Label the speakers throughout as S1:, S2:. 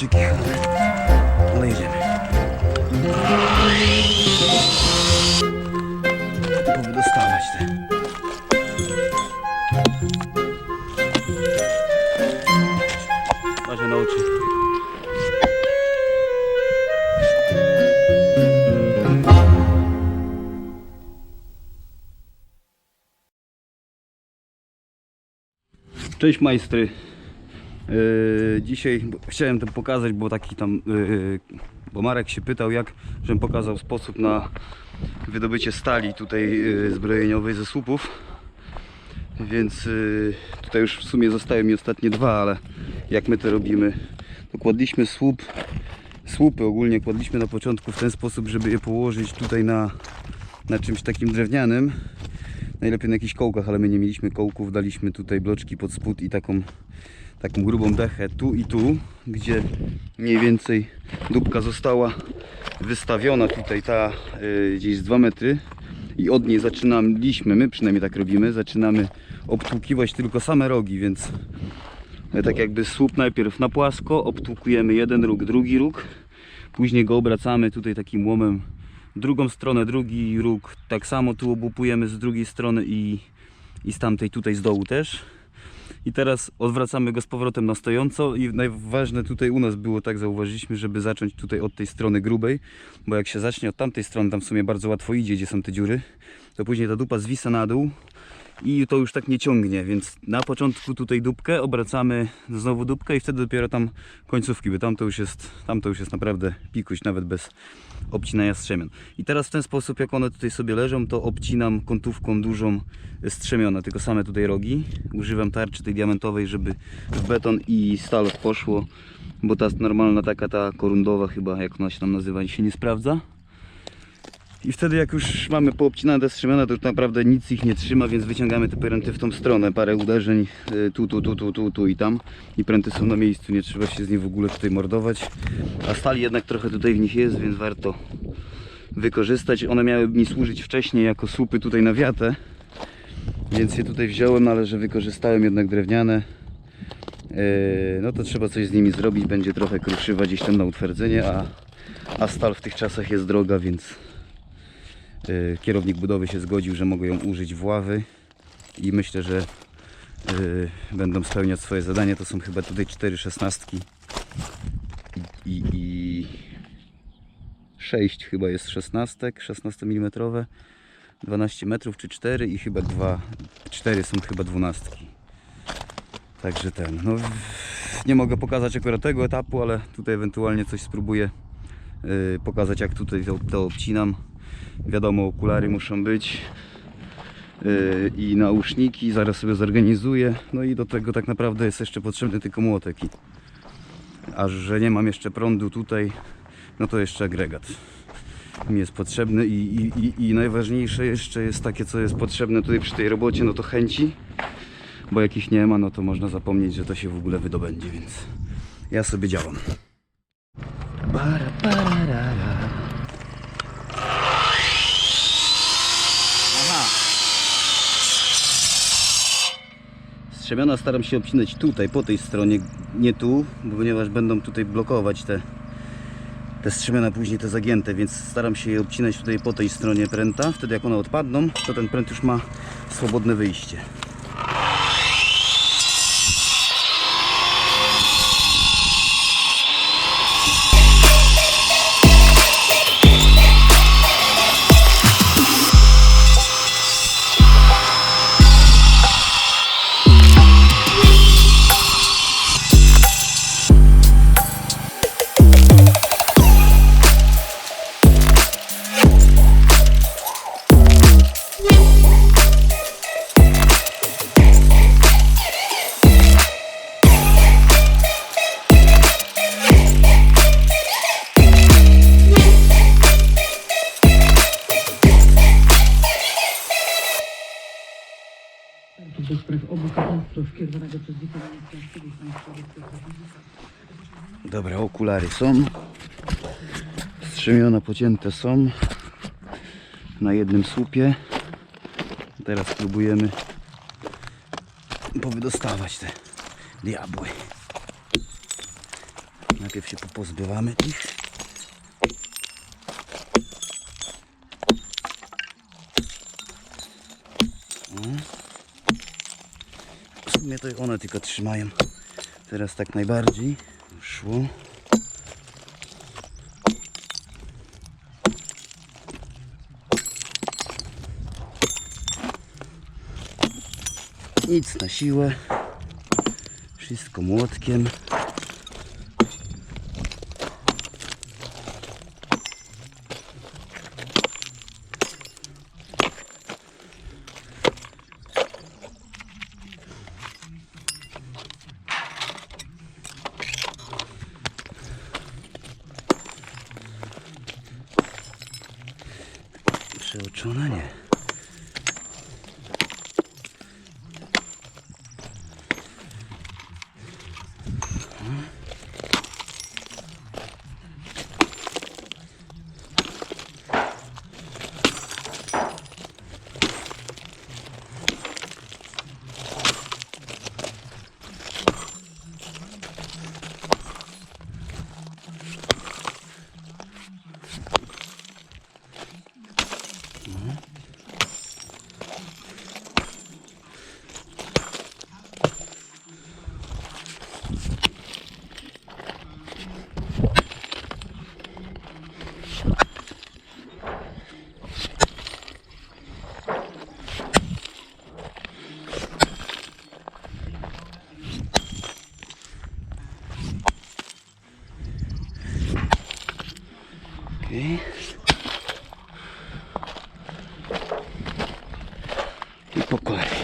S1: Ale jedziemy. Powydostawać te. Na oczy. Cześć majstry. Yy, dzisiaj chciałem to pokazać, bo taki tam, yy, bo Marek się pytał jak, żebym pokazał sposób na wydobycie stali tutaj yy, zbrojeniowej ze słupów. Więc yy, tutaj już w sumie zostały mi ostatnie dwa, ale jak my to robimy? To kładliśmy słup, słupy ogólnie kładliśmy na początku w ten sposób, żeby je położyć tutaj na, na czymś takim drewnianym. Najlepiej na jakichś kołkach, ale my nie mieliśmy kołków, daliśmy tutaj bloczki pod spód i taką, taką grubą dechę tu i tu, gdzie mniej więcej dupka została wystawiona tutaj ta y, gdzieś z 2 metry i od niej zaczynaliśmy, my przynajmniej tak robimy, zaczynamy obtłukiwać tylko same rogi, więc tak jakby słup najpierw na płasko, obtłukujemy jeden róg, drugi róg, później go obracamy tutaj takim łomem drugą stronę, drugi róg, tak samo tu obłupujemy z drugiej strony i, i z tamtej tutaj z dołu też. I teraz odwracamy go z powrotem na stojąco i najważne tutaj u nas było, tak zauważyliśmy, żeby zacząć tutaj od tej strony grubej, bo jak się zacznie od tamtej strony, tam w sumie bardzo łatwo idzie, gdzie są te dziury, to później ta dupa zwisa na dół i to już tak nie ciągnie, więc na początku tutaj dupkę, obracamy znowu dupkę i wtedy dopiero tam końcówki, bo tam to już jest, tam to już jest naprawdę pikuś, nawet bez obcinania strzemion. I teraz w ten sposób, jak one tutaj sobie leżą, to obcinam kątówką dużą strzemiona, tylko same tutaj rogi. Używam tarczy tej diamentowej, żeby w beton i stal poszło, bo ta normalna taka, ta korundowa chyba, jak ona się tam nazywa, się nie sprawdza. I wtedy jak już mamy poobcinane strzemiona, to już naprawdę nic ich nie trzyma, więc wyciągamy te pręty w tą stronę. Parę uderzeń y, tu, tu, tu, tu, tu, tu i tam. I pręty są na miejscu, nie trzeba się z nich w ogóle tutaj mordować. A stali jednak trochę tutaj w nich jest, więc warto wykorzystać. One miały mi służyć wcześniej jako słupy tutaj na wiatę. Więc je tutaj wziąłem, ale że wykorzystałem jednak drewniane. yy, No to trzeba coś z nimi zrobić. Będzie trochę kruszywa gdzieś tam na utwardzenie, a, a stal w tych czasach jest droga, więc y, kierownik budowy się zgodził, że mogę ją użyć w ławy i myślę, że y, będą spełniać swoje zadanie. To są chyba tutaj cztery szesnastki i, i, i 6 chyba jest szesnastek, 16 mm, 12 metrów czy 4 i chyba 2, 4 są chyba dwunastki. Także ten, no nie mogę pokazać akurat tego etapu, ale tutaj ewentualnie coś spróbuję y, pokazać jak tutaj to, to obcinam. Wiadomo, okulary muszą być yy, i nauszniki, zaraz sobie zorganizuję. No i do tego tak naprawdę jest jeszcze potrzebny tylko młotek. A że nie mam jeszcze prądu tutaj, no to jeszcze agregat mi jest potrzebny i, i, i, i najważniejsze jeszcze jest takie, co jest potrzebne tutaj przy tej robocie, no to chęci, bo jak ich nie ma, no to można zapomnieć, że to się w ogóle wydobędzie, więc ja sobie działam. Para, Strzemiona staram się obcinać tutaj, po tej stronie, nie tu, ponieważ będą tutaj blokować te, te strzemiona później te zagięte, więc staram się je obcinać tutaj po tej stronie pręta. Wtedy jak one odpadną, to ten pręt już ma swobodne wyjście. Okulary są. Strzemiona pocięte są. Na jednym słupie. Teraz spróbujemy powydostawać te diabły. Na Najpierw się pozbywamy ich. W sumie to one tylko trzymają. Teraz tak najbardziej szło. Nic na siłę. Wszystko młotkiem. Przeoczona nie. Okej. I po kolei. Okej.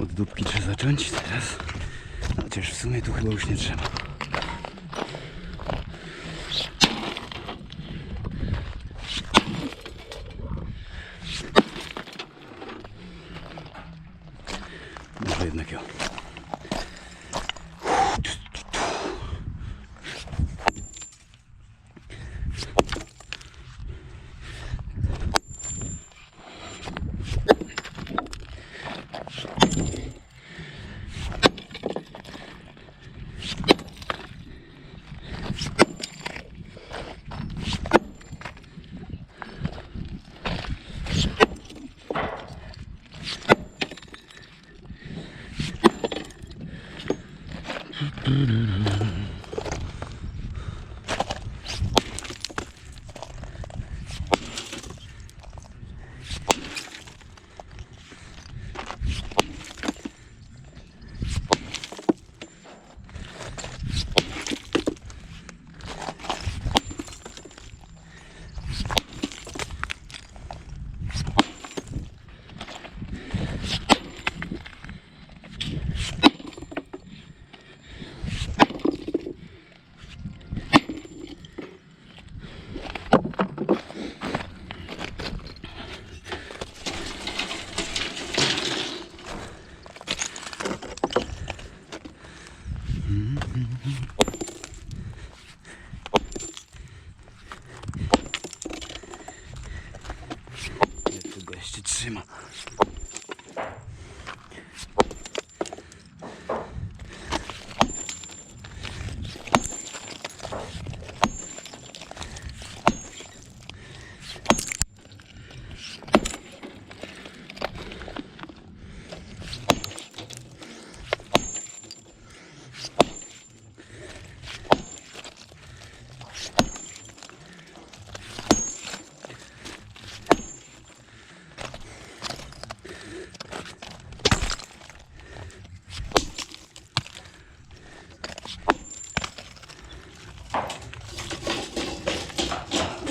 S1: Od dupki trzeba zacząć teraz. Chociaż w sumie tu chyba już nie trzeba.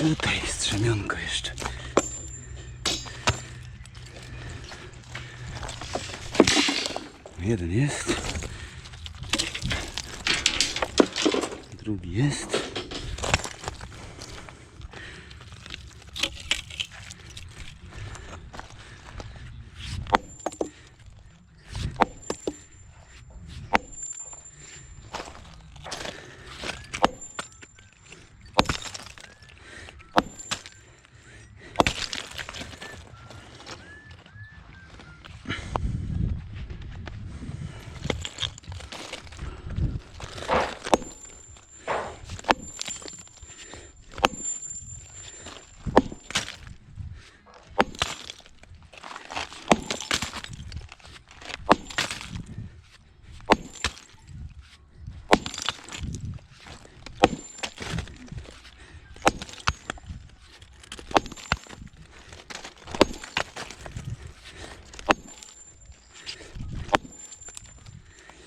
S1: Tutaj strzemionko jeszcze. Jeden jest. Drugi jest.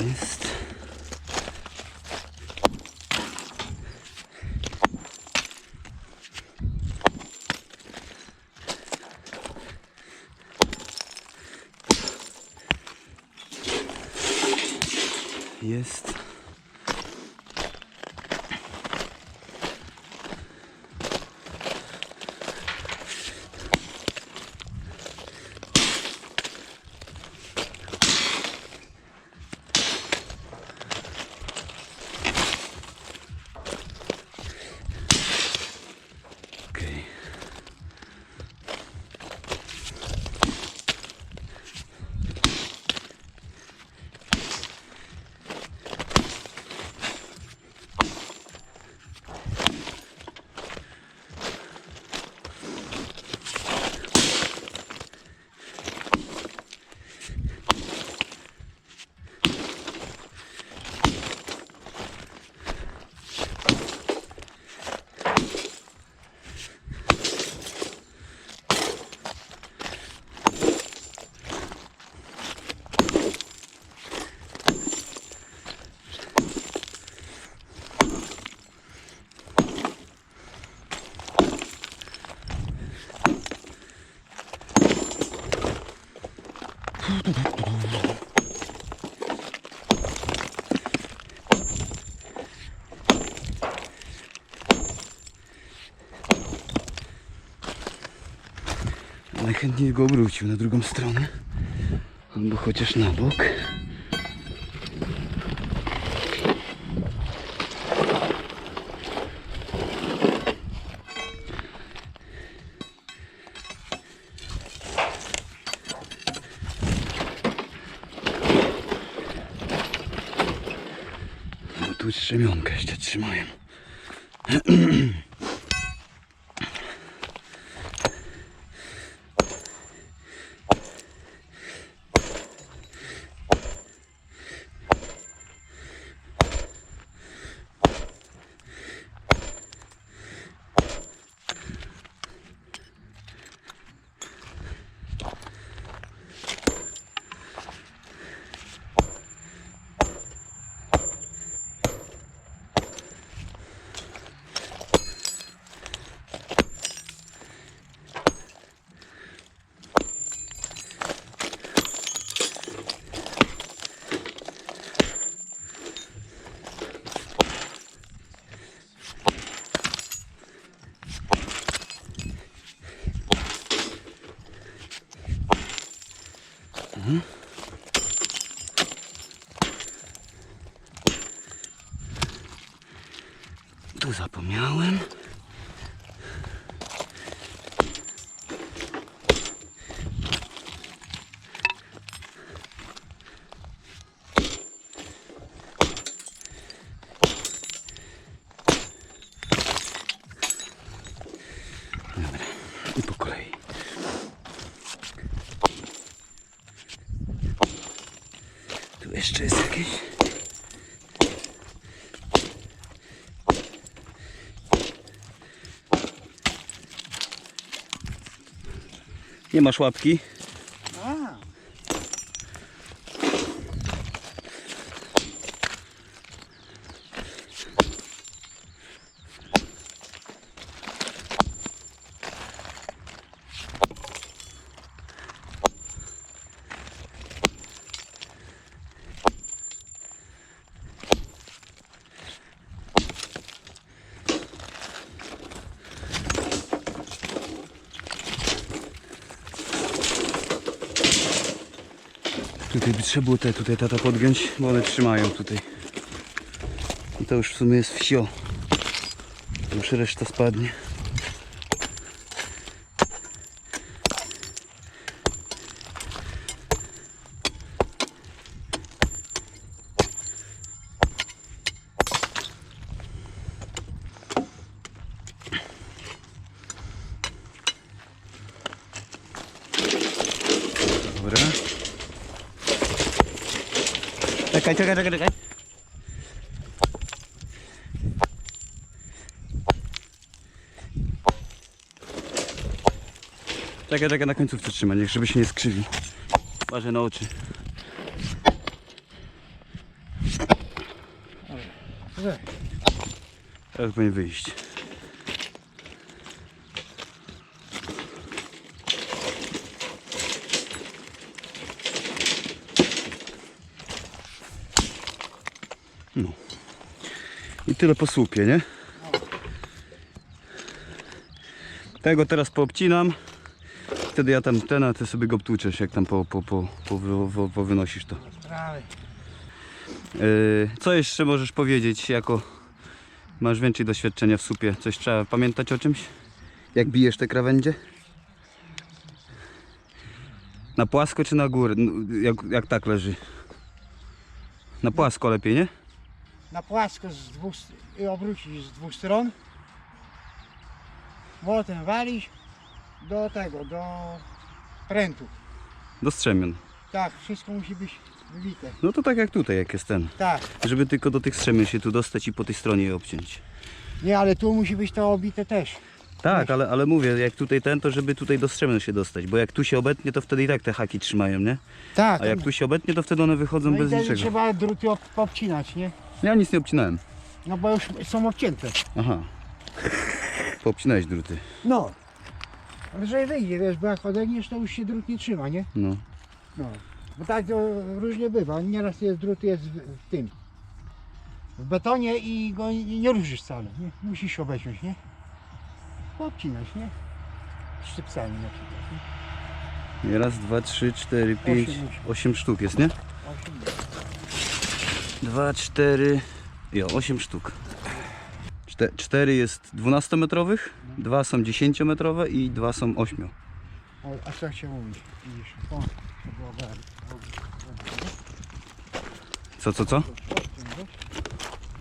S1: Jest. Jest. Okej. Najchętniej go obrócił na drugą stronę. Albo chociaż na bok. Bo tu strzemionkę jeszcze trzymają. Tu zapomniałem. Dobra, i po kolei. Tu jeszcze jest jakieś. Nie masz łapki? Tutaj by trzeba było te tutaj tata podgiąć, bo one trzymają tutaj. I to już w sumie jest wsio. Już reszta spadnie. Czekaj, czekaj, czekaj, czekaj. Czekaj, czekaj, na końcówce trzymaj, niech żeby się nie skrzywi. Uważaj na oczy. Teraz powinien wyjść. Tyle po słupie, nie? Tego teraz poobcinam. Wtedy ja tam ten, a ty sobie go obtłuczesz, jak tam po, po, po, po, po, po wynosisz to. Yy, co jeszcze możesz powiedzieć, jako masz więcej doświadczenia w supie? Coś trzeba pamiętać o czymś? Jak bijesz te krawędzie? Na płasko czy na górę? Jak, jak tak leży? Na płasko lepiej, nie?
S2: Na płasko z dwóch, i obrócić z dwóch stron. Potem walić do tego, do prętu.
S1: Do strzemion.
S2: Tak, wszystko musi być wybite.
S1: No to tak jak tutaj, jak jest ten.
S2: Tak.
S1: Żeby tylko do tych strzemion się tu dostać i po tej stronie je obciąć.
S2: Nie, ale tu musi być to obite też.
S1: Tak, ale, ale mówię, jak tutaj ten, to żeby tutaj do strzemion się dostać. Bo jak tu się obetnie, to wtedy i tak te haki trzymają, nie?
S2: Tak.
S1: A jak tu się obetnie, to wtedy one wychodzą
S2: no i
S1: bez niczego.
S2: trzeba druty ob- obcinać, nie?
S1: Ja nic nie obcinałem.
S2: No bo już są obcięte.
S1: Aha. Poobcinałeś druty.
S2: No. Że wyjdzie, wiesz, bo jak odegniesz, to już się drut nie trzyma, nie?
S1: No.
S2: No. Bo tak to różnie bywa. Nieraz jest drut jest w, w tym. W betonie i go nie, nie ruszysz wcale. Nie? Musisz obeciąć, nie? Obcinać, nie? Szczypcami na przykład. Nie?
S1: Raz, dwa, trzy, cztery, pięć,
S2: Osiem
S1: osiem sztuk jest, nie?
S2: Osiem.
S1: Dwa, cztery, jo, osiem sztuk. Czte, cztery jest 12-metrowych, dwa są 10-metrowe i dwa są 8.
S2: O, a co było bardzo.
S1: Co, co, co?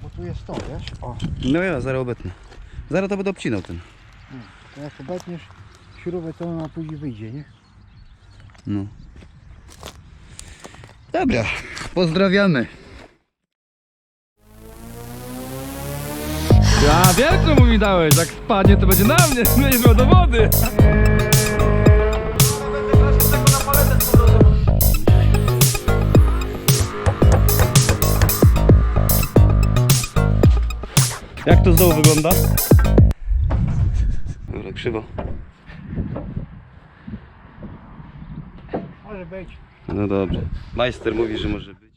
S2: Bo tu jest to, wiesz? O,
S1: No ja zaraz obetnę. Zaraz to będę obcinał ten.
S2: to jak obetniesz śrubę, to ona później wyjdzie, nie?
S1: No. Dobra, pozdrawiamy.
S3: Ja wiem co mu mi dałeś, jak spadnie to będzie na mnie, będziesz miał dowody.
S1: Jak to znowu wygląda? Dobra, krzywo.
S2: Może być.
S1: No dobrze. Majster mówi, że może być.